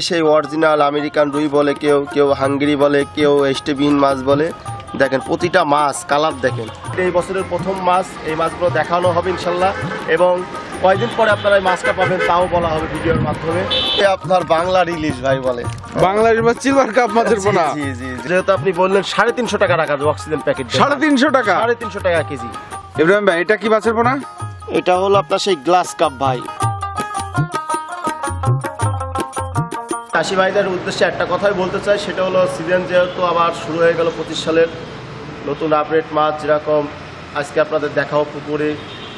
সেই original American রুই বলে কেউ কেউ হাঙ্গেরি বলে কেউ স্টেবিন মাছ বলে। দেখেন প্রতিটা মাছ কালার দেখেন। এই বছরের প্রথম মাছ এই মাছগুলো দেখানো হবে ইনশাল্লাহ। এবং কয়েকদিন পরে আপনারা এই মাছটা পাবেন তাও বলা হবে ভিডিওর মাধ্যমে। এ আপনার বাংলা রিলিজ ভাই বলে। বাংলাদেশ বা সিলভার কাপ মাছের পোনা। জি, জি, জি। যেহেতু আপনি বললেন সাড়ে তিনশো টাকা রাখা যাবে অক্সিজেন প্যাকেট সাড়ে তিনশো টাকা? সাড়ে তিনশো টাকা কেজি। ইব্রাহিম ভাই এটা কি মাছের পোনা? এটা হলো আপনার সেই গ্লাস কাপ ভাই। চাষি ভাইদের উদ্দেশ্যে একটা কথাই বলতে চাই, সেটা হলো সিজন যেহেতু আবার শুরু হয়ে গেল পঁচিশ সালের নতুন আপডেট মাছ, যেরকম আজকে আপনাদের দেখাও পুকুরে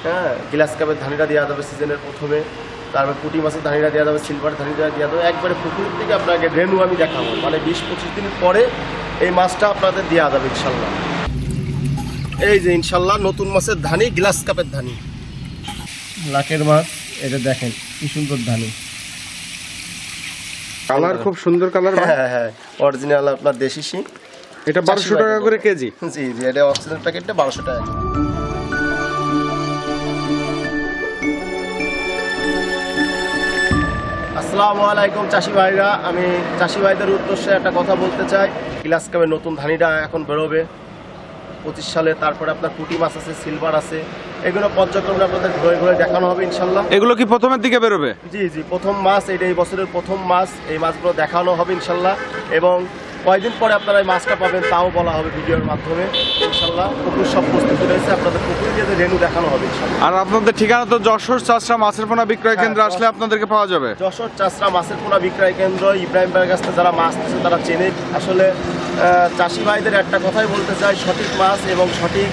হ্যাঁ গ্লাস কাপের ধানিটা দেওয়া যাবে সিজনের প্রথমে, তারপর পুঁটি মাছের ধানিটা দেওয়া যাবে সিলভার ধানিটা দেওয়া যাবে, একবারে পুকুর থেকে আপনাকে রেনু আমি দেখাবো মানে বিশ পঁচিশ দিন পরে এই মাছটা আপনাদের দেওয়া যাবে ইনশাল্লাহ। এই যে ইনশাল্লাহ নতুন মাছের ধানি গ্লাস কাপের ধানি। লাকের মাছ এটা দেখেন, কি সুন্দর ধানি। কালার খুব সুন্দর কালার হ্যাঁ হ্যাঁ অরিজিনাল আপনার দেশি শিং এটা বারোশো টাকা করে কেজি। জি জি এটা অক্সিজেন প্যাকেটটা বারোশো টাকা আসসালামু আলাইকুম চাষি ভাইরা। আমি চাষি ভাইদের উদ্দেশ্যে একটা কথা বলতে চাই। গ্লাস কাপের নতুন ধানিটা এখন বেরোবে। পঁচিশ সালে তারপরে আপনার পুঁটি মাছ আছে সিলভার আছে। এগুলো পর্যায়ক্রমে আপনাদের ঘুরে ঘুরে দেখানো হবে ইনশাল্লাহ। এগুলো কি প্রথমের দিকে বেরোবে? জি জি প্রথম মাছ এটা এই বছরের প্রথম মাছ এই মাছগুলো দেখানো হবে ইনশাল্লাহ। এবং কয়দিন পরে আপনারা এই মাছটা পাবেন তাও বলা হবে ভিডিওর মাধ্যমে ইনশাল্লাহ। পুকুর সব প্রস্তুতি রয়েছে আপনাদের পুকুর দিয়ে রেনু দেখানো হবে আর আপনাদের ঠিকানা তো যশোর চাষরা মাছের পোনা বিক্রয় কেন্দ্র হ্যাঁ, আসলে আপনাদেরকে পাওয়া যাবে। যশোর চাষরা মাছের পোনা বিক্রয় কেন্দ্র ইব্রাহিম ভাইয়ের কাছ থেকে যারা মাছ তারা চেনে। আসলে চাষি ভাইদের একটা কথাই বলতে চাই সঠিক মাছ এবং সঠিক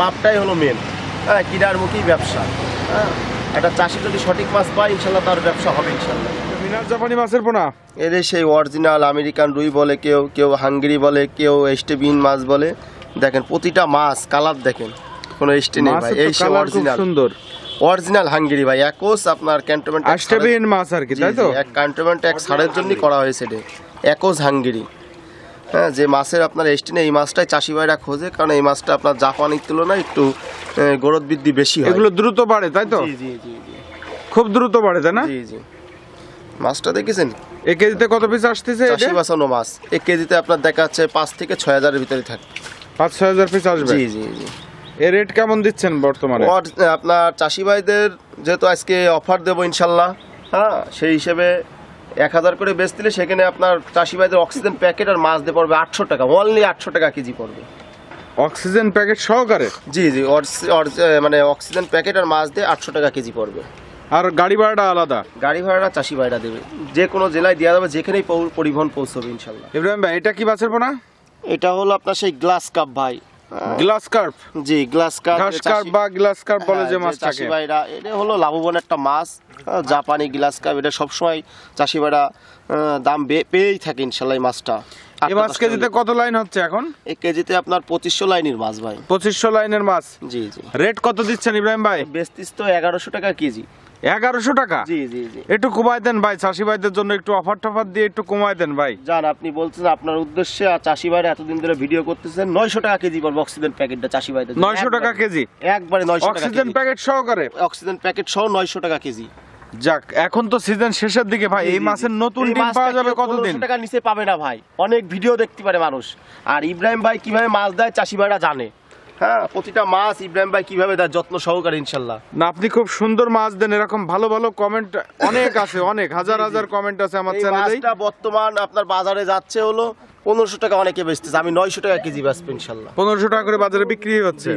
মাপটাই হলো মেন হ্যাঁ কিনারমুখী ব্যবসা। হ্যাঁ একটা চাষি যদি সঠিক মাছ পায় ইনশাল্লাহ তার ব্যবসা হবে ইনশাল্লাহ। মিনার জাপানি মাছের পোনা? এদের সেই অরিজিনাল আমেরিকান রুই বলে কেউ কেউ হাঙ্গেরি বলে কেউ স্টেবিন মাছ বলে দেখেন প্রতিটা মাছ কালার দেখেন কোনো স্টে নেই ভাই এই সেই অরিজিনাল সুন্দর। অরিজিনাল হাঙ্গেরি ভাই একোস আপনার ক্যান্টনমেন্ট আষ্টাবিহীন মাছ আর কি তাই তো? এক ক্যান্টনমেন্ট এক সারের জন্য করা হয়েছে এটা একোস হাঙ্গেরি। হ্যাঁ যে মাছের আপনার এস্টি নেই এই মাছটাই চাষি ভাইরা খোঁজে কারণ এই মাছটা আপনার জাপানির তুলনায় একটু গ্রোথ বৃদ্ধি বেশি হয়। এগুলো দ্রুত বাড়ে তাই তো? জি জি খুব দ্রুত বাড়ে তাই না? জি জি। মাছটা দেখেছেন? এক কেজিতে কত পিস আসতেছে চাষি বাঁচানো মাছ। এক কেজিতে আপনার দেখা যাচ্ছে পাঁচ থেকে ছয় হাজারের ভিতরে থাকে। পাঁচ ছয় হাজার পিস আসবে? জি জি জি। এর রেট কেমন দিচ্ছেন বর্তমানে? আপনার চাষি ভাইদের যেহেতু আজকে অফার দেবো ইনশাল্লাহ হ্যাঁ সেই হিসেবে এক হাজার করে বেচ দিলে সেখানে আপনার চাষি ভাইদের অক্সিজেন প্যাকেট আর মাছ দিয়ে পড়বে আটশো টাকা। অনলি আটশো টাকা কেজি পড়বে। অক্সিজেন প্যাকেট সহকারে? জি জি মানে অক্সিজেন প্যাকেট আর মাছ দিয়ে আটশো টাকা কেজি পড়বে। আর গাড়ি ভাড়াটা আলাদা? গাড়ি ভাড়াটা চাষি ভাইরা দেবে। যে কোনো জেলায় দেওয়া যাবে যেখানেই পরিবহন পৌঁছবে ইনশাল্লাহ। ইব্রাহিম ভাই এটা কি মাছের পোনা? এটা হলো আপনার সেই গ্লাস কাপ ভাই। Glass carp? জি গ্লাস ঘাস কার্প বা গ্লাস কার্প বলে হ্যাঁ, যে মাছটাকে। চাষি ভাইরা এটা হলো লাভবান একটা মাছ হ্যাঁ, জাপানি গ্লাস কাপ এটা সবসময় চাষি ভাইরা দাম বে- পেয়েই থাকে ইনশাল্লাহ এই মাছটা। এই মাছ কেজিতে কত লাইন হচ্ছে এখন? এই কেজিতে আপনার পঁচিশশো লাইনের মাছ ভাই। পঁচিশশো লাইনের মাছ? জি জি। রেট কত দিচ্ছেন ইব্রাহিম ভাই? বেস্তিস তো এগারোশো টাকা কেজি। এগারোশো টাকা? জি জি জি। একটু কমাই দেন ভাই চাষি ভাইদের জন্য একটু অফার টফার দিয়ে একটু কমাই দেন ভাই। যান আপনি বলছেন আপনার উদ্দেশ্যে আর চাষি ভাইরা এতদিন ধরে ভিডিও করতেছেন নয়শো টাকা কেজি পড়বে অক্সিজেন প্যাকেটটা চাষি ভাইদের নয়শো টাকা কেজি? একবারে নয়শো অক্সিজেন। প্যাকেট সহকারে? অক্সিজেন প্যাকেট সহ নয়শো টাকা কেজি। যাক এখন তো সিজন শেষের দিকে ভাই এই মাছের নতুন ডিম পাওয়া যাবে কতদিন? 1500 টাকার নিচে পাবে না ভাই অনেক ভিডিও দেখতে পারে মানুষ। আর ইব্রাহিম ভাই কীভাবে মাছ দেয় চাষি ভাইরা জানে। হ্যাঁ প্রতিটা মাছ ইব্রাহিম ভাই কীভাবে দেয় যত্ন সহকারে ইনশাল্লাহ। না আপনি খুব সুন্দর মাছ দেন এরকম ভালো ভালো কমেন্ট অনেক আছে অনেক হাজার হাজার কমেন্ট আছে আমার চ্যানেলে বর্তমান আপনার বাজারে যাচ্ছে হলো পনেরোশো টাকা অনেকে বেচতেছে আমি নয়শো টাকা কেজি বেচবো ইনশাল্লাহ। পনেরোশো টাকা করে বাজারে বিক্রি হচ্ছে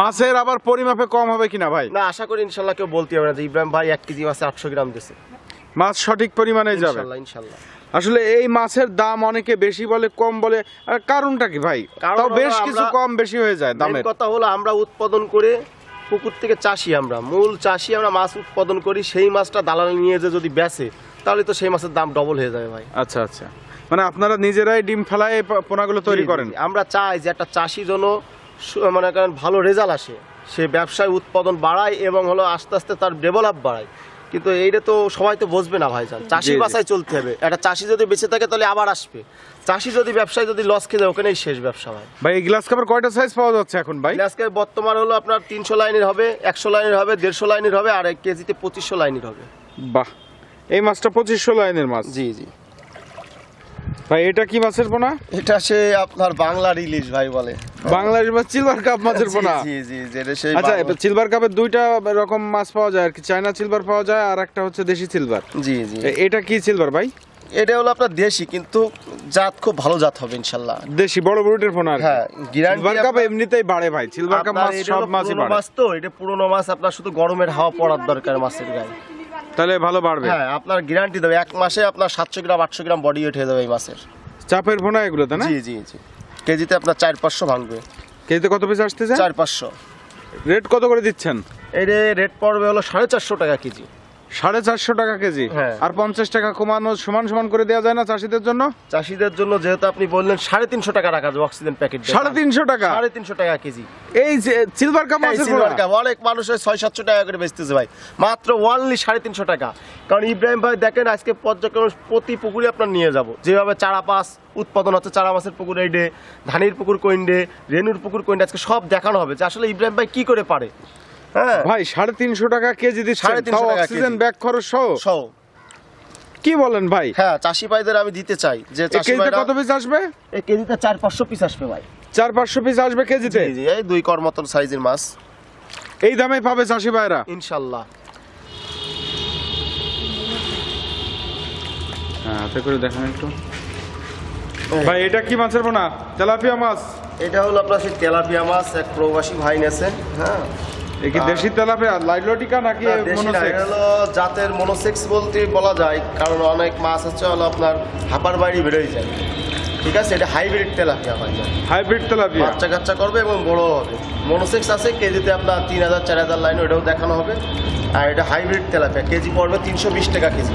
মাছের আবার পরিমাপে কম হবে কিনা ভাই? না আশা করি ইনশাল্লাহ কেউ বলতে হবে না যে ইব্রাহিম ভাই এক কেজি মাছে আটশো গ্রাম দিছে। মাছ সঠিক পরিমাণে যাবে। ইনশাল্লাহ ইনশাল্লাহ। আসলে এই মাছের দাম অনেকে বেশি বলে কম বলে। আর কারণটা কি ভাই? কারণ তাও বেশ কিছু কম বেশি হয়ে যায় দামের। কথা হলো আমরা উৎপাদন করে পুকুর থেকে চাষি আমরা মূল চাষি আমরা মাছ উৎপাদন করি সেই মাছটা দালাল নিয়ে যে যদি বেচে তাহলে তো সেই মাছের দাম ডবল হয়ে যাবে ভাই। আচ্ছা আচ্ছা। মানে আপনারা নিজেরাই ডিম ফেলায় পোনাগুলো তৈরি করেন? আমরা চাই যে একটা চাষি যেন মানে করেন ভালো রেজাল্ট আসে সে ব্যবসায় উৎপাদন বাড়ায় এবং হলো আস্তে আস্তে তার ডেভেলপ বাড়ায়। কিন্তু এইটা তো সবাই তো বসবে না ভাইজান। চাষির। বাসায় চলতে হবে। একটা চাষি যদি বেঁচে থাকে তাহলে আবার আসবে। চাষি যদি ব্যবসায় যদি লস খেয়ে যায় ওখানেই শেষ ব্যবসা ভাই। ভাই এই গ্লাস কাপের কয়টা সাইজ পাওয়া যাচ্ছে এখন ভাই? গ্লাস কাপ বর্তমান হলো আপনার তিনশো লাইনের হবে একশো লাইনের হবে দেড়শো লাইনের হবে আর এক কেজিতে পঁচিশশো লাইনের হবে। বাহ এই মাছটা পঁচিশশো লাইনের মাছ। জি জি। ভাই এটা কি মাছের পোনা? এটা সে আপনার ইলিশ ভাই বলে। সিলভার কাপ মাছের পোনা? জি জি এটা সেই আচ্ছা বাংলা- সিলভার কাপের দুইটা রকম মাছ পাওয়া যায় আর কি চায়না সিলভার পাওয়া যায় আর একটা হচ্ছে দেশি সিলভার জি জি। এটা কি সিলভার ভাই? এটা হলো আপনার দেশি কিন্তু জাত খুব ভালো জাত হবে ইনশাল্লাহ। দেশি বড় ব্রুটের পোনা আর হ্যাঁ সিলভার কাপ এমনিতেই বাড়ে ভাই সিলভার কাপ মাছ সব মাছই বাড়ে। মাছ তো এটা পুরনো মাছ আপনার শুধু গরমের হাওয়া পড়ার দরকার মাছের গায়ে। তাহলে ভালো বাড়বে। হ্যাঁ আপনার গ্যারান্টি দেবে। এক মাসে আপনার সাতশো গ্রাম আটশো গ্রাম বডি ওয়েট হয়ে যাবে এই মাছের চাপের ভোনা এগুলো তাই না? জি জি জি। কেজিতে আপনার চার পাঁচশো ভাঙবে। কেজিতে কত পিস আসতেছে? চার পাঁচশো। রেট কত করে দিচ্ছেন? এই রেট পড়বে হলো সাড়ে চারশো টাকা কেজি। সাড়ে চারশো টাকা কেজি। হ্যাঁ। আর পঞ্চাশ টাকা কমানো সমান সমান করে দেওয়া যায় না চাষিদের জন্য? চাষিদের জন্য যেহেতু আপনি বললেন সাড়ে তিনশো টাকা রাখা যাবে অক্সিজেন প্যাকেট সাড়ে তিনশো টাকা? সাড়ে তিনশো টাকা কেজি। এই সিলভার কাপ এই মাছের silver পোনা অনেক মানুষ ছয় সাতশো টাকা করে বেচতেছে ভাই। মাত্র ওয়ানলি সাড়ে তিনশো টাকা। কারণ ইব্রাহিম ভাই দেখেন আজকে পর্যটন প্রতি পুকুরে আপনার নিয়ে যাব। যেভাবে চারা পাস উৎপাদন হচ্ছে চারা মাছের পুকুর এই ডে ধানির পুকুর কইন ডে রেনুর পুকুর কইন্ডে আজকে সব দেখানো হবে যে আসলে ইব্রাহিম ভাই কি করে পারে। হ্যাঁ। ভাই সাড়ে তিনশো টাকা কেজি দিচ্ছে সাড়ে তিনশো তাও টাকা অক্সিজেন ব্যাগ খরচ সহ? সহ। কি বলেন ভাই? হ্যাঁ চাষি ভাইদের আমি দিতে চাই। যে কেজিতে কত পিস আসবে? এই কেজিতে চার পাঁচশো পিস আসবে ভাই। চার পাঁচশো পিস আসবে কেজিতে? এই দুই কর মতন সাইজের মাছ। এই দামে পাবে চাষি ভাইরা? ইনশাল্লাহ। হ্যাঁ হাতে করে দেখেন একটু। ভাই এটা কি মাছের পোনা তেলাপিয়া মাছ। এটা হলো আপনার সেই তেলাপিয়া মাছ এক প্রবাসী ভাই নেছে হ্যাঁ। কি দেশি তেলাপিয়া? লাইলটিকা নাকি মনোসেক্স হলো জাতের মনোসেক্স বলতে বলা যায় কারণ অনেক মাছ হচ্ছে হলো আপনার হাপার বাড়ি বেরোয় যায়। ঠিক আছে? এটা হাইব্রিড তেলাপিয়া হয়। Hybrid tilapia? বাচ্চা কাচ্চা করবে এবং বড় হবে। মনোসেক্স আছে কেজিতে আপনার তিন হাজার চার হাজার লাইন ওটাও দেখানো হবে। আর এটা হাইব্রিড তেলাপিয়া কেজি পড়বে তিনশো বিশ টাকা কেজি।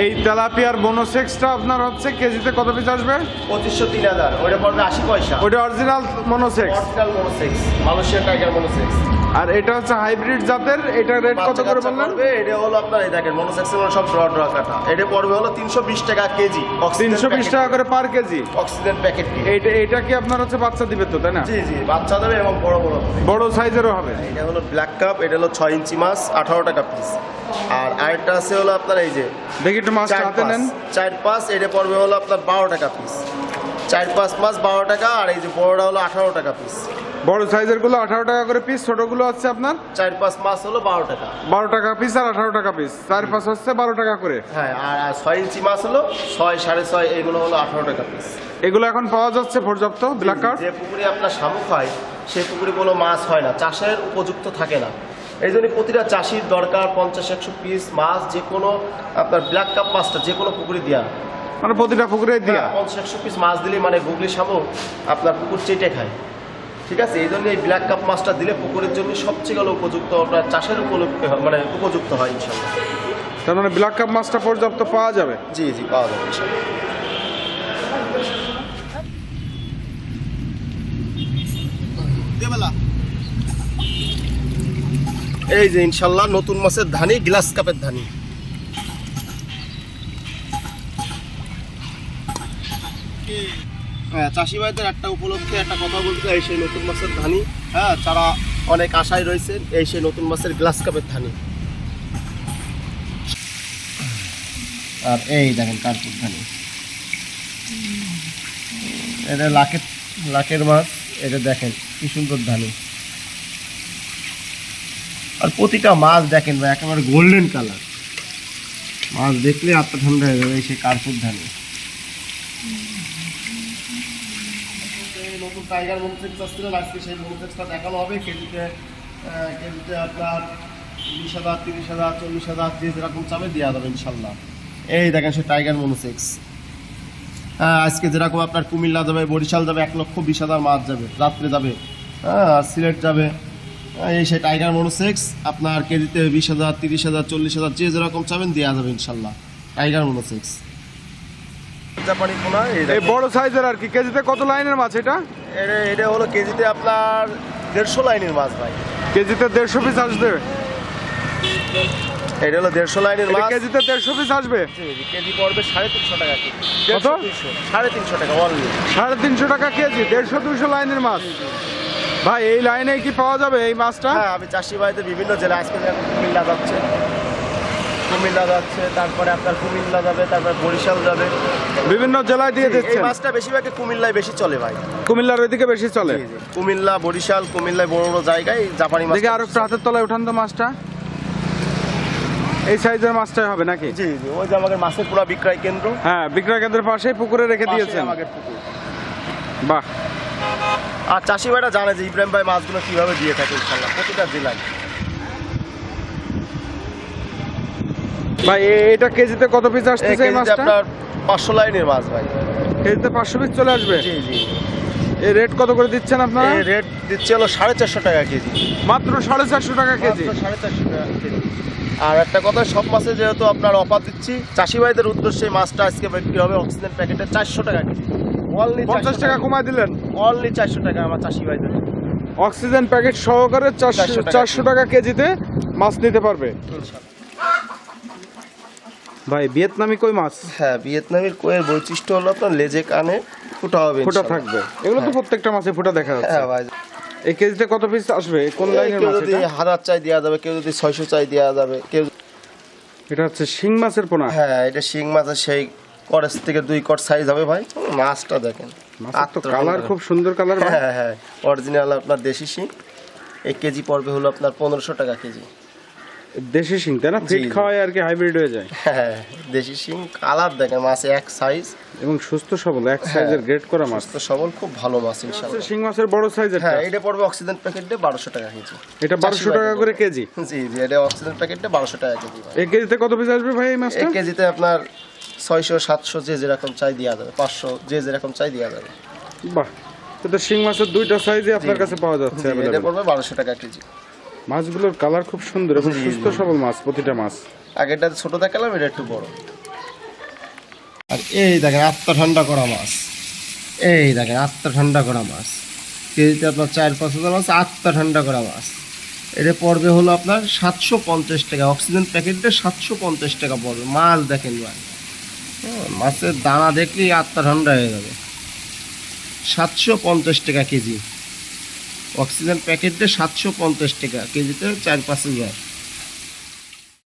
এই তেলাপিয়ার মনোসেক্সটা আপনার হচ্ছে কেজিতে কত পিস আসবে? পঁচিশশো তিন হাজার। ওটা পড়বে আশি পয়সা। ওটা original monosex original monosex Malaysia tiger monosex আর এটা হচ্ছে হাইব্রিড জাতের এটা রেট কত করে বললেন? এটা হলো আপনার এই দেখেন মনোসেক্সের সব ড্র ড্র কাটা। এটা পড়বে হলো তিনশো বিশ টাকা কেজি। তিনশো বিশ টাকা করে পার কেজি। অক্সিজেন প্যাকেট এইটা এটা কি আপনার হচ্ছে বাচ্চা দিবে তো তাই না? জি জি বাচ্চা দেবে এবং বড় বড় বড় সাইজেরও হবে। এটা হলো ব্ল্যাক কাপ এটা হলো ছয় ইঞ্চি মাছ আঠারো টাকা পিস আর আরেকটা আছে হলো আপনার এই যে দেখি একটু মাছটা হাতে নেন। চার পাঁচ এটা পড়বে হলো আপনার বারো টাকা পিস চার পাঁচ মাছ বারো টাকা আর এই যে বড়টা হলো আঠারো টাকা পিস বড় সাইজেরগুলো আঠারো টাকা করে পিস ছোটগুলো হচ্ছে আপনার? চার পাঁচ মাছ হলো বারো টাকা। বারো টাকা পিস আর আঠারো টাকা পিস চার পাঁচ হচ্ছে বারো টাকা করে। হ্যাঁ আর ছয় ইঞ্চি মাছ হলো ছয় সাড়ে ছয় এগুলো হলো আঠারো টাকা পিস এগুলো এখন পাওয়া যাচ্ছে পর্যাপ্ত ব্ল্যাক কার্ড যে পুকুরে আপনার শামুক হয় সেই পুকুরে কোনো মাছ হয় না। চাষের উপযুক্ত থাকে না। এই জন্য প্রতিটা চাষির দরকার পঞ্চাশ একশো পিস মাছ যে কোনো আপনার ব্ল্যাক কাপ মাছটা যে কোনো পুকুরে দেওয়া মানে প্রতিটা পুকুরে দেওয়া পঞ্চাশ একশো পিস মাছ দিলে মানে গুগলি শামুক আপনার পুকুর চেটে খায়। ঠিক আছে? এই জন্য এই ব্ল্যাক কাপ মাছটা দিলে পুকুরের জন্য সবচেয়ে গেলে উপযুক্ত আপনার চাষের উপলক্ষ মানে উপযুক্ত হয় ইনশাল্লাহ। তার মানে ব্ল্যাক কাপ মাছটা পর্যাপ্ত পাওয়া যাবে? জি জি পাওয়া যাবে ইনশাল্লাহ। এই যে ইনশাল্লাহ নতুন মাছের ধানি, গ্লাস কাপের ধানি। হ্যাঁ চাষি ভাইদের একটা উপলক্ষে একটা কথা বলতে এই সেই নতুন মাছের ধানি হ্যাঁ তারা অনেক আশায় রয়েছেন, এই সেই নতুন মাছের গ্লাস কাপের ধানি। আর এই দেখেন কার্পুর ধানি। এটা লাখের লাখের মাছ, এটা দেখেন কি সুন্দর ধানি। আর প্রতিটা মাছ দেখেন ভাই, একেবারে গোল্ডেন কালার মাছ দেখলে আত্মা ঠান্ডা হয়ে যাবে সেই কার্পুর ধানি। নতুন টাইগার আজকে সেই দেখানো হবে। কেজিতে কেজিতে আপনার হাজার, তিরিশ হাজার, চল্লিশ হাজার যেরকম দেওয়া যাবে ইনশাল্লাহ। এই দেখেন সে টাইগার মনোসেক্স হ্যাঁ আজকে যেরকম আপনার কুমিল্লা যাবে, বরিশাল যাবে, এক লক্ষ বিশ হাজার মাছ যাবে, রাত্রে যাবে। হ্যাঁ আর সিলেট যাবে। এই সেই টাইগার মনোসেক্স আপনার কেজিতে বিশ হাজার তিরিশ হাজার চল্লিশ হাজার যে যেরকম চাবেন দেওয়া যাবে ইনশাল্লাহ। টাইগার মনোসেক্স জাপানি পোনা এই এই বড় সাইজের আর কি কেজিতে কত লাইনের মাছ এটা? এটা এটা হলো কেজিতে আপনার দেড়শো লাইনের মাছ ভাই। কেজিতে দেড়শো পিস আসবে? এটা হলো দেড়শো লাইনের মাছ। কেজিতে দেড়শো পিস আসবে? কেজি পড়বে সাড়ে তিনশো টাকা কেজি। কত? সাড়ে তিনশো টাকা সাড়ে তিনশো টাকা কেজি দেড়শো দুশো লাইনের মাছ। ভাই এই লাইনে কি পাওয়া যাবে এই মাছটা? হ্যাঁ আমি চাষি ভাইদের বিভিন্ন জেলায় আজকে কুমিল্লা যাচ্ছে। কুমিল্লা যাচ্ছে তারপরে আপনার কুমিল্লা যাবে তারপরে বরিশাল যাবে। বিভিন্ন জেলায় দিয়ে দিচ্ছে এই মাছটা বেশিরভাগই কুমিল্লায় বেশি চলে ভাই। কুমিল্লার ওইদিকে বেশি চলে। কুমিল্লা বরিশাল কুমিল্লায় বড় বড় জায়গায় জাপানি মাছ দেখি আর একটু হাতের তলায় উঠান তো মাছটা। এই সাইজের মাছটাই হবে নাকি? জি জি। ওই যে আমাদের মাছের পুরা বিক্রয় কেন্দ্র। হ্যাঁ বিক্রয় কেন্দ্রের পাশেই পুকুরে রেখে দিয়েছেন। আমাদের পুকুর। বাহ। আর চাষি ভাইরা জানে যে ইব্রাহিম ভাই মাছগুলো কীভাবে দিয়ে থাকে ইনশাল্লাহ প্রতিটা জেলায়। ভাই এটা কেজিতে কত পিস এই মাছটা? আপনার পাঁচশো লাইনের মাছ ভাই। কেজিতে পাঁচশো পিস চলে আসবে? জি জি। এই রেট কত করে দিচ্ছেন আপনারা? এই রেট দিচ্ছে হলো সাড়ে চারশো টাকা কেজি। মাত্র সাড়ে চারশো টাকা কেজি? মাত্র টাকা কেজি। আর একটা কথা সব মাছে যেহেতু আপনার অফার দিচ্ছি চাষি ভাইদের উদ্দেশ্যে মাছটা আজকে বিক্রি হবে অক্সিজেন প্যাকেটে চারশো টাকা কেজি। অনলি পঞ্চাশ টাকা কমায় দিলেন? অনলি চারশো টাকা আমার চাষি ভাইদের অক্সিজেন প্যাকেট সহকারে চারশো টাকা। চারশো টাকা কেজিতে মাছ নিতে পারবে। ভাই ভিয়েতনামি কই মাছ? হ্যাঁ ভিয়েতনামের কোয়ের বৈশিষ্ট্য হলো আপনার লেজে কানে ফুটা হবে ফুটা থাকবে। এগুলো তো প্রত্যেকটা মাছে ফুটা দেখা যাচ্ছে। হ্যাঁ ভাই। এই কেজিতে কত পিস আসবে? কোন লাইনের মাছ যদি হাজার চাই দেওয়া যাবে কেউ যদি ছয়শো চাই দেওয়া যাবে কেউ এটা হচ্ছে শিং মাছের পোনা। হ্যাঁ এটা শিং মাছের সেই করের থেকে দুই কট সাইজ হবে ভাই। মাছটা দেখেন। কালার খুব সুন্দর কালার হ্যাঁ হ্যাঁ অরিজিনাল আপনার দেশি শিং। এক কেজি পড়বে হলো আপনার পনেরোশো টাকা কেজি। দেশি শিং তাই না? ফিট খাওয়ায় আর কি হাইব্রিড হয়ে যায়। হ্যাঁ দেশি শিং কালার দেখেন মাছে এক সাইজ এবং সুস্থ সবল এক সাইজের গ্রেড করা মাছ। তো সবল খুব ভালো মাছ ইনশাল্লাহ শিং মাছের বড় সাইজের হ্যাঁ এটা পড়বে অক্সিজেন প্যাকেটে বারোশো টাকা কেজি। এটা বারোশো টাকা করে কেজি? জি জি এটা অক্সিজেন প্যাকেটে বারোশো টাকা কেজি এই কেজিতে কত পিস আসবে ভাই এই মাছটা? এক কেজিতে আপনার ছয়শো সাতশো যে যেরকম চাই দেওয়া যাবে পাঁচশো যে যেরকম চাই দেওয়া যাবে। বাহ এটা শিং মাছের দুইটা সাইজে আপনার কাছে পাওয়া যাচ্ছে এটা পড়বে বারোশো টাকা কেজি। মাছগুলোর কালার খুব সুন্দর এবং। সুস্থ সবল মাছ প্রতিটা মাছ। আগেরটা ছোট দেখালাম এটা একটু বড়। আর এই দেখেন আত্মা ঠান্ডা করা মাছ। এই দেখেন আত্মা ঠান্ডা করা মাছ। কেজিতে আপনার চার পাঁচ হাজার মাছ আত্মা ঠান্ডা করা মাছ। এটা পড়বে হলো আপনার সাতশো পঞ্চাশ টাকা অক্সিজেন প্যাকেটটা সাতশো পঞ্চাশ টাকা পড়বে মাছ দেখেন ভাই। হ্যাঁ, মাছের দানা দেখলেই আত্মা ঠান্ডা হয়ে যাবে। সাতশো পঞ্চাশ টাকা কেজি। অক্সিজেন প্যাকেট দিয়ে সাতশো পঞ্চাশ টাকা কেজিতে চার পাঁচ হাজার।